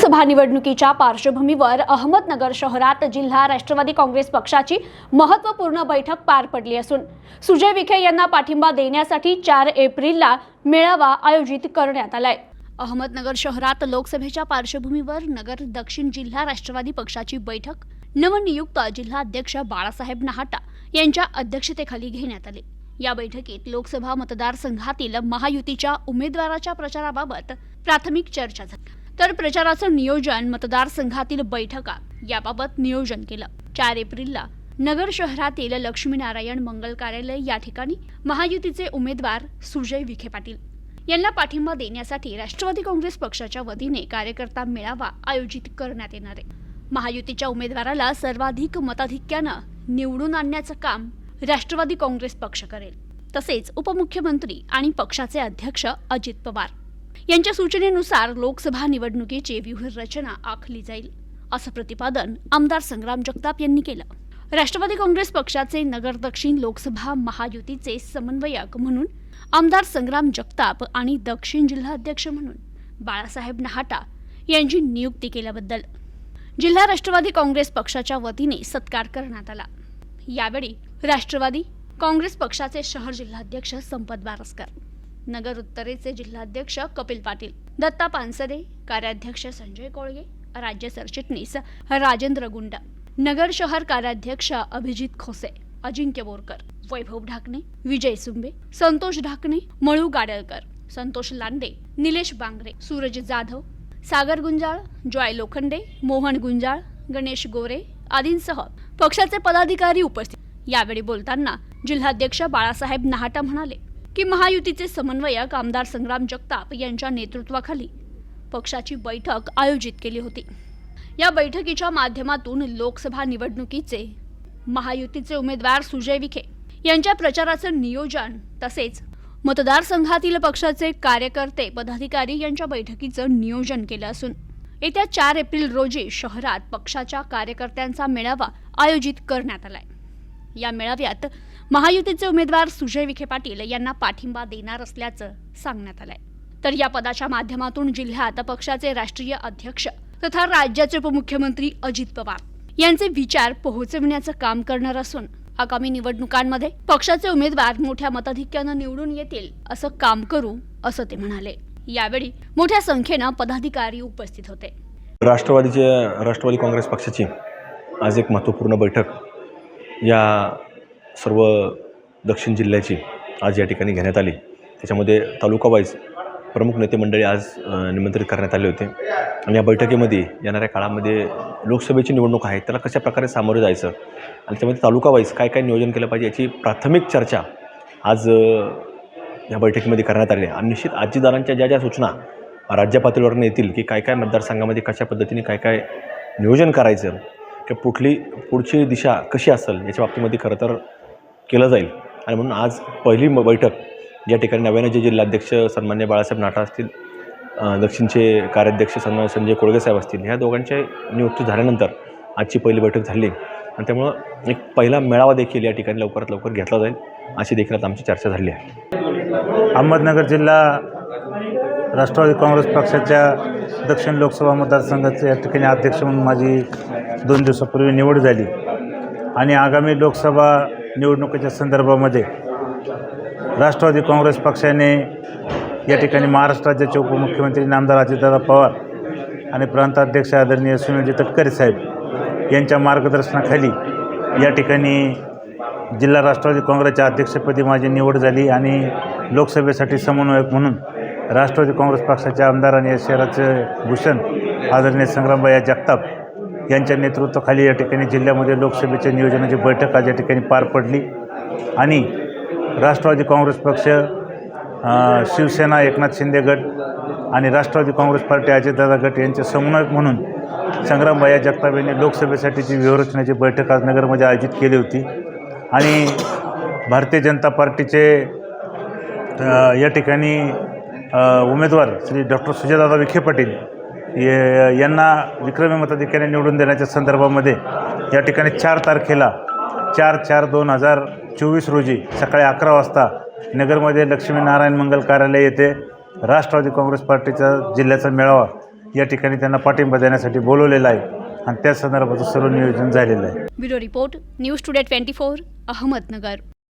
लोकसभा निवडणुकीच्या पार्श्वभूमीवर अहमदनगर शहरात जिल्हा राष्ट्रवादी काँग्रेस पक्षाची महत्त्वपूर्ण बैठक पार पडली असून सुजय विखे यांना पाठिंबा देण्यासाठी चार एप्रिलला मेळावा आयोजित करण्यात आलाय. अहमदनगर शहरात लोकसभेच्या पार्श्वभूमीवर नगर दक्षिण जिल्हा राष्ट्रवादी पक्षाची बैठक नवनियुक्त जिल्हाध्यक्ष बाळासाहेब नहाटा यांच्या अध्यक्षतेखाली घेण्यात आली. या बैठकीत लोकसभा मतदारसंघातील महायुतीच्या उमेदवाराच्या प्रचाराबाबत प्राथमिक चर्चा झाली. तर प्रचाराचं नियोजन मतदारसंघातील बैठका याबाबत नियोजन केलं. चार एप्रिलला नगर शहरातील लक्ष्मीनारायण मंगल कार्यालय या ठिकाणी महायुतीचे उमेदवार सुजय विखे पाटील यांना पाठिंबा देण्यासाठी राष्ट्रवादी काँग्रेस पक्षाच्या वतीने कार्यकर्ता मेळावा आयोजित करण्यात येणार आहे. महायुतीच्या उमेदवाराला सर्वाधिक मताधिक्यानं निवडून आणण्याचं काम राष्ट्रवादी काँग्रेस पक्ष करेल. तसेच उपमुख्यमंत्री आणि पक्षाचे अध्यक्ष अजित पवार यांच्या सूचनेनुसार लोकसभा निवडणुकीची व्यूहरचना आखली जाईल असं प्रतिपादन आमदार संग्राम जगताप यांनी केलं. राष्ट्रवादी काँग्रेस पक्षाचे नगर दक्षिण लोकसभा महायुतीचे समन्वयक म्हणून आमदार संग्राम जगताप आणि दक्षिण जिल्हाध्यक्ष म्हणून बाळासाहेब नहाटा यांची नियुक्ती केल्याबद्दल जिल्हा राष्ट्रवादी काँग्रेस पक्षाच्या वतीने सत्कार करण्यात आला. यावेळी राष्ट्रवादी काँग्रेस पक्षाचे शहर जिल्हाध्यक्ष संपत बारसकर नगर उत्तरेचे जिल्हाध्यक्ष कपिल पाटील दत्ता पानसरे कार्याध्यक्ष संजय कोळगे राज्य सरचिटणीस राजेंद्र गुंड नगर शहर कार्याध्यक्ष अभिजित खोसे अजिंक्य बोरकर वैभव ढाकणे विजय सुंबे संतोष ढाकणे मळू गाडलकर संतोष लांडे निलेश बांगरे सूरज जाधव सागर गुंजाळ जॉय लोखंडे मोहन गुंजाळ गणेश गोरे आदींसह पक्षाचे पदाधिकारी उपस्थित. यावेळी बोलताना जिल्हाध्यक्ष बाळासाहेब नहाटा म्हणाले की महायुतीचे समन्वयक आमदार संग्राम जगताप यांच्या नेतृत्वाखाली पक्षाची बैठक आयोजित केली होती. या बैठकीच्या माध्यमातून लोकसभा निवडणुकीचे महायुतीचे उमेदवार सुजय विखे यांच्या प्रचाराचं नियोजन तसेच मतदारसंघातील पक्षाचे कार्यकर्ते पदाधिकारी यांच्या बैठकीचं नियोजन केलं असून येत्या चार एप्रिल रोजी शहरात पक्षाच्या कार्यकर्त्यांचा मेळावा आयोजित करण्यात आलाय. या मेळाव्यात महायुतीचे उमेदवार सुजय विखे पाटील यांना पाठिंबा देणार असल्याचं सांगण्यात आलंय. तर या पदाच्या माध्यमातून जिल्ह्यात पक्षाचे राष्ट्रीय अध्यक्ष तथा राज्याचे उपमुख्यमंत्री अजित पवार यांचे विचार पोहोचविण्याचं काम करणार असून आगामी निवडणुकांमध्ये पक्षाचे उमेदवार मोठ्या मताधिक्यानं निवडून येतील असं काम करू असं ते म्हणाले. यावेळी मोठ्या संख्येनं पदाधिकारी उपस्थित होते. राष्ट्रवादीचे राष्ट्रवादी काँग्रेस पक्षाची आज एक महत्त्वपूर्ण बैठक या सर्व दक्षिण जिल्ह्याची आज या ठिकाणी घेण्यात आली. त्याच्यामध्ये तालुकावाईज प्रमुख नेते मंडळी आज निमंत्रित करण्यात आले होते. आणि या बैठकीमध्ये येणाऱ्या काळामध्ये लोकसभेची निवडणूक आहे त्याला कशा प्रकारे सामोरे जायचं आणि त्यामध्ये तालुकावाईज काय काय नियोजन केलं पाहिजे याची प्राथमिक चर्चा आज या बैठकीमध्ये करण्यात आली आहे. आणि निश्चित आजीदारांच्या ज्या ज्या सूचना राज्य पातळीवरून येतील की काय काय मतदारसंघामध्ये कशा पद्धतीने काय काय नियोजन करायचं की कुठली पुढची दिशा कशी असेल याच्या बाबतीमध्ये खरं तर केलं जाईल. आणि म्हणून आज पहिली म- बैठक या ठिकाणी नव्याने जे जिल्हाध्यक्ष सन्मान्य बाळासाहेब नाटा असतील दक्षिणचे कार्याध्यक्ष सन्मान्य संजय कोळगे साहेब असतील ह्या दोघांच्या नियुक्ती झाल्यानंतर आजची पहिली बैठक झाली. आणि त्यामुळं एक पहिला मेळावा देखील या ठिकाणी लवकरात लवकर घेतला जाईल अशी देखील आता आमची चर्चा झाली आहे. अहमदनगर जिल्हा राष्ट्रवादी काँग्रेस पक्षाच्या दक्षिण लोकसभा मतदारसंघाचे या ठिकाणी अध्यक्ष म्हणून माझी दोन दिवसापूर्वी निवड झाली. आणि आगामी लोकसभा निवडणुकीच्या संदर्भामध्ये राष्ट्रवादी काँग्रेस पक्षाने या ठिकाणी महाराष्ट्र राज्याचे उपमुख्यमंत्री नामदार अजितदादा पवार आणि प्रांताध्यक्ष आदरणीय सुनीलजी तटकरे साहेब यांच्या मार्गदर्शनाखाली या ठिकाणी जिल्हा राष्ट्रवादी काँग्रेसच्या अध्यक्षपदी माझी निवड झाली आणि लोकसभेसाठी समन्वयक म्हणून राष्ट्रवादी काँग्रेस पक्षाचे आमदार आणि या शहराचे भूषण आदरणीय संग्रामबाई जगताप यांच्या नेतृत्वाखाली या ठिकाणी जिल्ह्यामध्ये लोकसभेच्या नियोजनाची बैठक आज या ठिकाणी पार पडली. आणि राष्ट्रवादी काँग्रेस पक्ष शिवसेना एकनाथ शिंदे गट आणि राष्ट्रवादी काँग्रेस पार्टी अजितदादा गट यांचे समन्वयक म्हणून संग्रामबाया जगताप यांनी लोकसभेसाठीची व्यवरचनाची बैठक आज नगरमध्ये आयोजित केली होती. आणि भारतीय जनता पार्टीचे या ठिकाणी उमेदवार श्री डॉक्टर सुजयदादा विखे पाटील यांना विक्रमी मताधिक्याने निवडून देण्याच्या संदर्भामध्ये या ठिकाणी चार तारखेला चार चार दोन हजार चोवीस रोजी सकाळी अकरा वाजता नगरमध्ये लक्ष्मीनारायण मंगल कार्यालय येथे राष्ट्रवादी काँग्रेस पार्टीचा जिल्ह्याचा मेळावा या ठिकाणी त्यांना पाठिंबा देण्यासाठी बोलवलेला आहे आणि त्या संदर्भाचं सर्व नियोजन झालेलं आहे. Bureau report news today twenty four Ahmednagar.